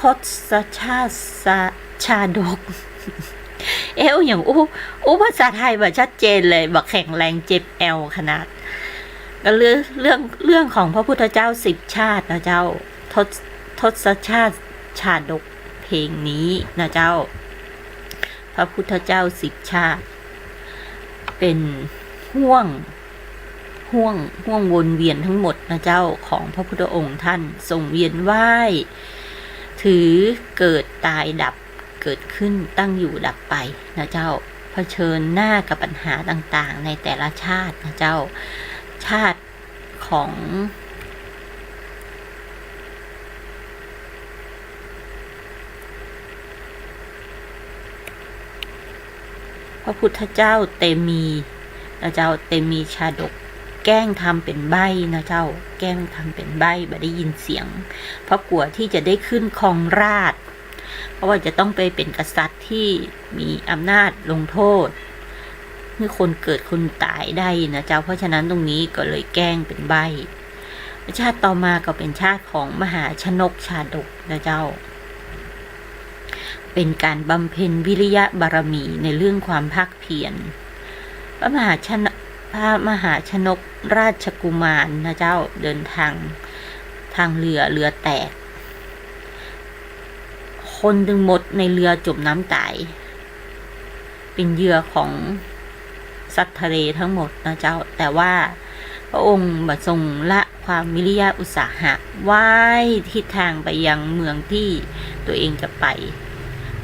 ทศชาติสชาดก เอวอย่างอู้อู้ภาษาไทยแบบชัดเจนเลยบอกแข็งแรงเจ็บแอลขนาดก็เรื่องเรื่องเรื่องของพระพุทธเจ้าสิบชาตินะเจ้าทศทศชาติชาดกเพลงนี้นะเจ้า พระพุทธเจ้าสิบชาติ เป็นห่วงห่วงห่วงวนเวียนทั้งหมดนะเจ้าของพระพุทธองค์ท่านทรงเวียนว่าย ถือเกิดตายดับเกิดขึ้นตั้งอยู่ดับไปนะเจ้าเผชิญหน้ากับปัญหาต่างๆ ในแต่ละชาตินะเจ้าชาติของพระพุทธเจ้าเตมีนะเจ้าเตมีชาดก แกล้งทำเป็นใบนะเจ้า แกล้งทำเป็นใบบ่ได้ยินเสียง เพราะกลัวที่จะได้ขึ้นครองราช เพราะว่าจะต้องไปเป็นกษัตริย์ที่มีอำนาจลงโทษเมื่อคนเกิดคนตายได้นะเจ้า เพราะฉะนั้นตรงนี้ก็เลยแกล้งเป็นใบชาติต่อมาก็เป็นชาติของมหาชนกชาดกนะเจ้า เป็นการบำเพ็ญวิริยะบารมีในเรื่องความภาคเพียรพระมหาชน พระมหาชนกราชกุมารนะเจ้าเดินทางทางเรือเรือแตก คนดึงหมดในเรือจมน้ำตาย เป็นเหยื่อของสัตว์ทะเลทั้งหมดนะเจ้า แต่ว่าพระองค์บัทรงละความวิริยะอุตสาหะว่ายทิศทางไปยังเมืองที่ตัวเองจะไป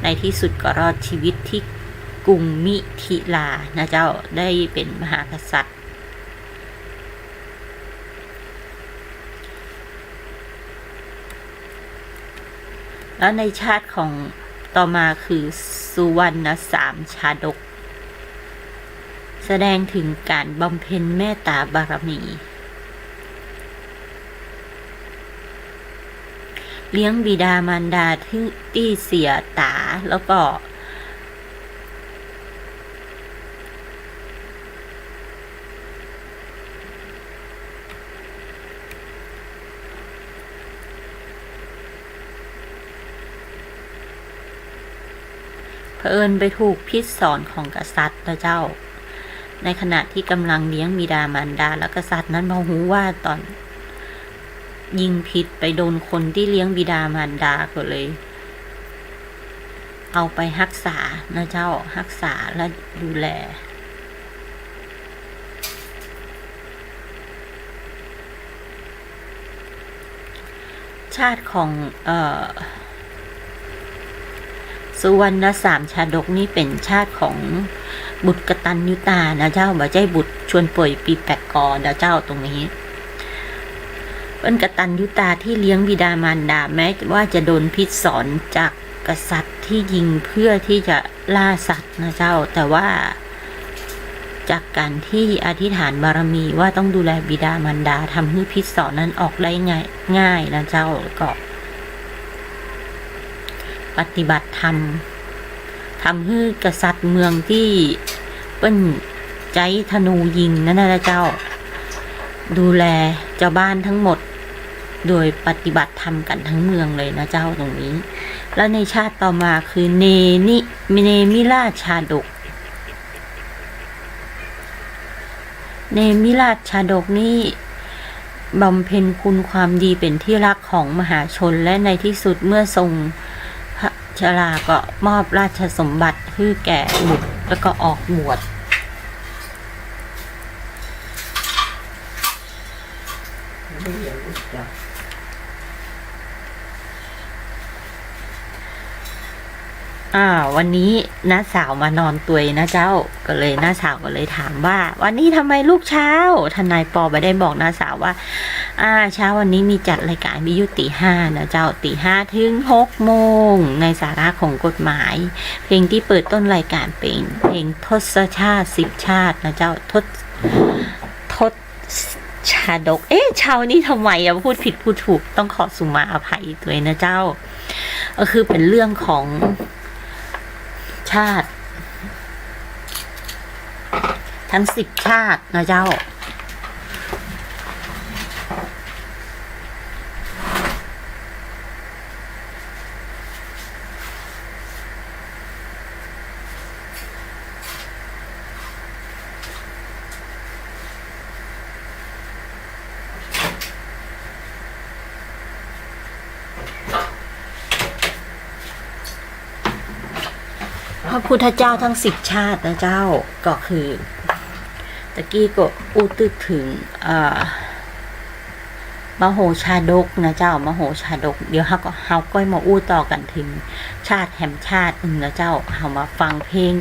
ในที่สุดก็รอดชีวิตที่ กรุงมิถิลานะเจ้าได้เป็นมหากษัตริย์ แล้วในชาติของต่อมาคือสุวรรณสามชาดก แสดงถึงการบำเพ็ญเมตตาบารมี เลี้ยงบิดามารดาที่ที่เสียตาแล้วก็ เผอิญไปถูกพิษสอนของกษัตริย์นะเจ้า ในขณะที่กำลังเลี้ยงบิดามารดา แล้วกษัตริย์นั้นมาหูว่าตอน ยิงผิดไปโดนคนที่เลี้ยงบิดามารดาก็เลย เอาไปรักษานะเจ้ารักษาและดูแลชาติของเอ่อ สุวรรณสามชาดกนี่เป็นชาติของบุตรกตัญยุตานะเจ้าบ่ใจบุตรชวนป่วยปีแปดกอนะเจ้าตรงนี้เป็นกตัญยุตาที่เลี้ยงบิดามารดาแม้ว่าจะโดนพิษสอนจากกษัตริย์ที่ยิงเพื่อที่จะล่าสัตว์นะเจ้า แต่ว่าจากการที่อธิษฐานบารมีว่าต้องดูแลบิดามารดาทำให้พิษสอนนั้นออกได้ง่ายง่ายนะเจ้าก็ ปฏิบัติธรรมทำให้กษัตริย์เมืองที่เปิ้นใจธนูยิงนั่นนะเจ้า ดูแลเจ้าบ้านทั้งหมด โดยปฏิบัติธรรมกันทั้งเมืองเลยนะเจ้าตรงนี้ แล้วในชาติต่อมาคือเนนิเนมิราชชาดก เนมิราชชาดกนี่บำเพ็ญคุณความดีเป็นที่รักของมหาชนและในที่สุดเมื่อทรง ชราก็มอบราชสมบัติให้แก่บุตรแล้วก็ออกบวช อ่า วันนี้น้าสาวมานอนตัวยนะเจ้า ก็เลยน้าสาวก็เลยถามว่า วันนี้ทำไมลูกเช้าทนายปอไปได้บอกน้าสาวว่า อ่า เช้าวันนี้มีจัดรายการวิยุตีห้านะเจ้าตีห้าถึงหกโมงในสาระของกฎหมาย เพลงที่เปิดต้นรายการเป็นเพลงทศชาติสิบชาตินะเจ้าทศทศชาดก เอ๊ะเช้านี้ทำไมอะพูดผิดพูดถูกต้องขอสุมาอภัยด้วยนะเจ้าก็คือเป็นเรื่องของาติ ทั้งสิบชาตินะเจ้า ระพุทธเจ้าทั้งสิบชาตินะเจ้าก็คือตะกี้ก็อูตึกถึงอ่ามโหชาดกนะเจ้ามโหชาดก เดี๋ยวเฮาก็เฮาก็มาอู้ต่อกันถึง ชาติแห่งชาติหนึ่งนะเจ้าเฮามาฟังเพลง